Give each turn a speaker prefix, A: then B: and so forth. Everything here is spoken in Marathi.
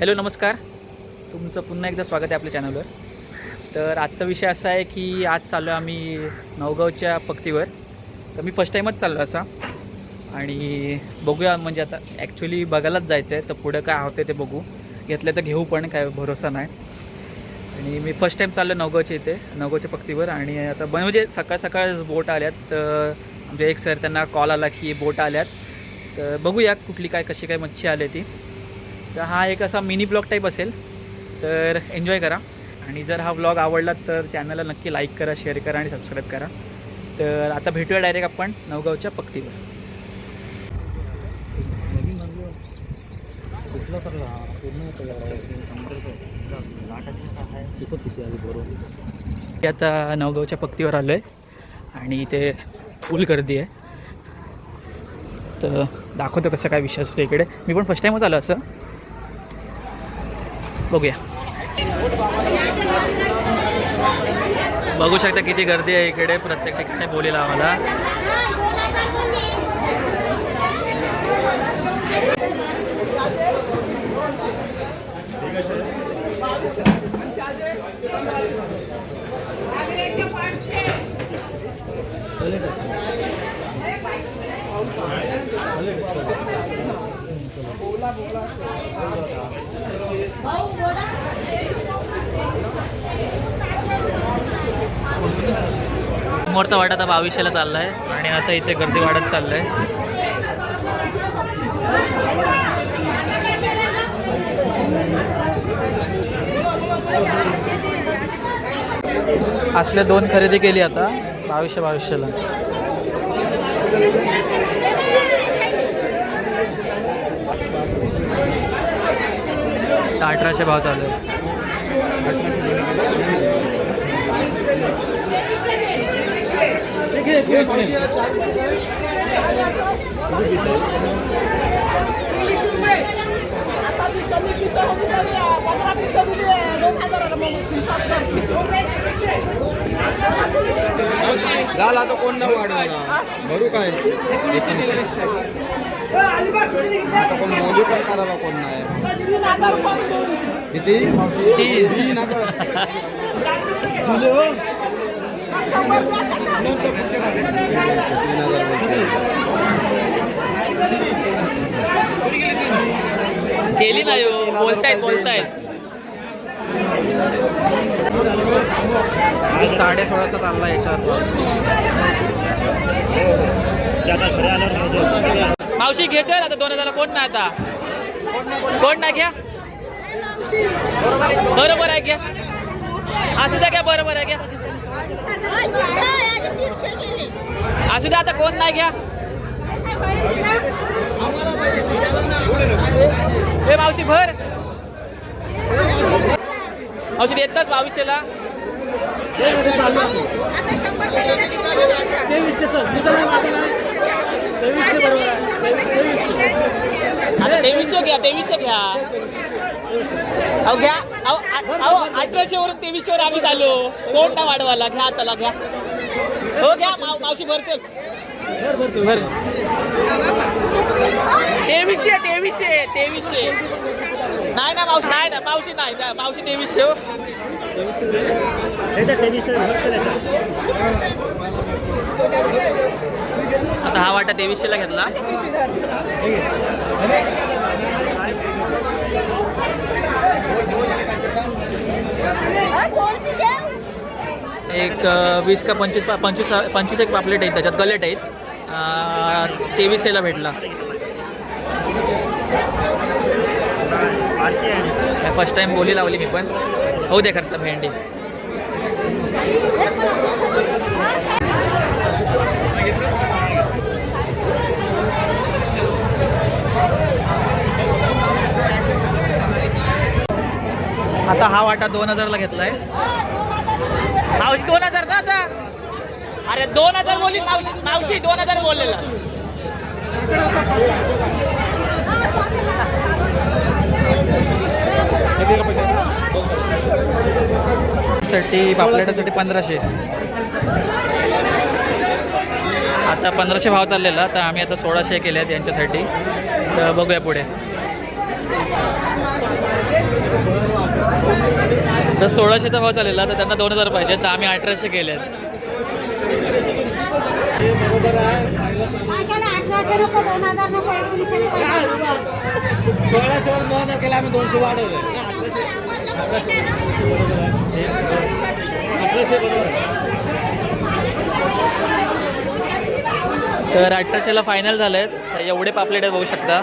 A: हॅलो नमस्कार. तुमचं पुन्हा एकदा स्वागत आहे आपल्या चॅनलवर. तर आजचा विषय असा आहे की आज चाललो आम्ही नवगावच्या पक्तीवर. तर मी फर्स्ट टाईमच चाललो असा. आणि बघूया म्हणजे आता ॲक्च्युली बघायलाच जायचं आहे तर पुढं काय होतं ते बघू. घेतलं तर घेऊ पण काय भरोसा नाही. आणि मी फर्स्ट टाईम चाललो नवगावच्या इथे नवगावच्या पक्तीवर. आणि आता ब- म्हणजे सकाळ सकाळ बोट आल्यात तर आमचे एक सर त्यांना कॉल आला की बोट आल्यात. तर बघूया कुठली काय कशी काय मच्छी आली ती. तर हा एक असा मिनी ब्लॉग टाईप असेल तर एन्जॉय करा. आणि जर हा ब्लॉग आवडला तर चॅनलला नक्की लाईक करा शेअर करा आणि सबस्क्राईब करा. तर आता भेटूया डायरेक्ट आपण नवगावच्या पक्तीवर. आता नवगावच्या पक्तीवर आलो आहे आणि इथे फुल गर्दी आहे. तर दाखवतो कसं काय विषय असतो इकडे. मी पण फर्स्ट टाईमच आलो असं. बघूया. बघू शकता किती गर्दी आहे इकडे. प्रत्येक ठिकाणी बोलीला आम्हाला समोरचा वाटा आता बावीसशेला चालला आहे आणि आता इथे गर्दी वाढत चाललं आहे असल्या दोन खरेदी केली आता बावीसशे बावीसशेला. आता अठराशे भाव चालू आहे.
B: झाला तर कोण नाही वाढवला भरू काय? आता पण करायला कोण नाही. किती? तीन.
A: केली नाही हो. बोलतायत बोलतायत. साडे सोळाचा चालला याच्यावर. मावशी घ्यायचं आता दोन हजार कोण नाही आता. कोण नाही घ्या. बरोबर आहे घ्या. असू द्या घ्या बरोबर आहे घ्या. असू द्या आता कोण नाही घ्या. हे मावशी भर. मावशी देतच बावीसशेला? आता तेवीसशे घ्या तेवीसशे घ्या. अहो घ्या. अहो अठराशे वरून तेवीसशे वर आम्ही चालू कोण ना वाढवायला? घ्या त्याला घ्या. हो घ्या. माव मावशी भर चल भर तेवीसशे तेवीसशे तेवीसशे. नाही ना मावशी नाही ना. मावशी नाही. ना मावशी तेवीसशे हो. आता हा वाटा तेवीसशेला घेतला. एक वीस का पंचवीस पा- पंचवीस पंचवीस एक पापलेट आहेत त्याच्यात गलेट आहेत. तेवीसशेला भेटला. फर्स्ट टाइम बोली लावली मी पण. होऊ दे खर्च भेंडी. आता हा वाटा दोन हजारला घेतलाय. मावशी दोन हजार ना आता. अरे दोन हजार बोलली मावशी मावशी दोन हजार बोललेला. साठी पापलेटासाठी पंधराशे. आता पंधराशे भाव चाललेला तर आम्ही आता सोळाशे केले आहेत यांच्यासाठी. तर बघूया पुढे. तर सोळाशेचा भाव चाललेला तर त्यांना दोन हजार पाहिजे तर आम्ही अठराशे केले
C: सोळाशे वर दोन हजार केले आम्ही दोनशे वाढवले. अठराशे
A: तर अठराशेला फायनल झाले आहेत तर एवढे पापलेट बघू शकता.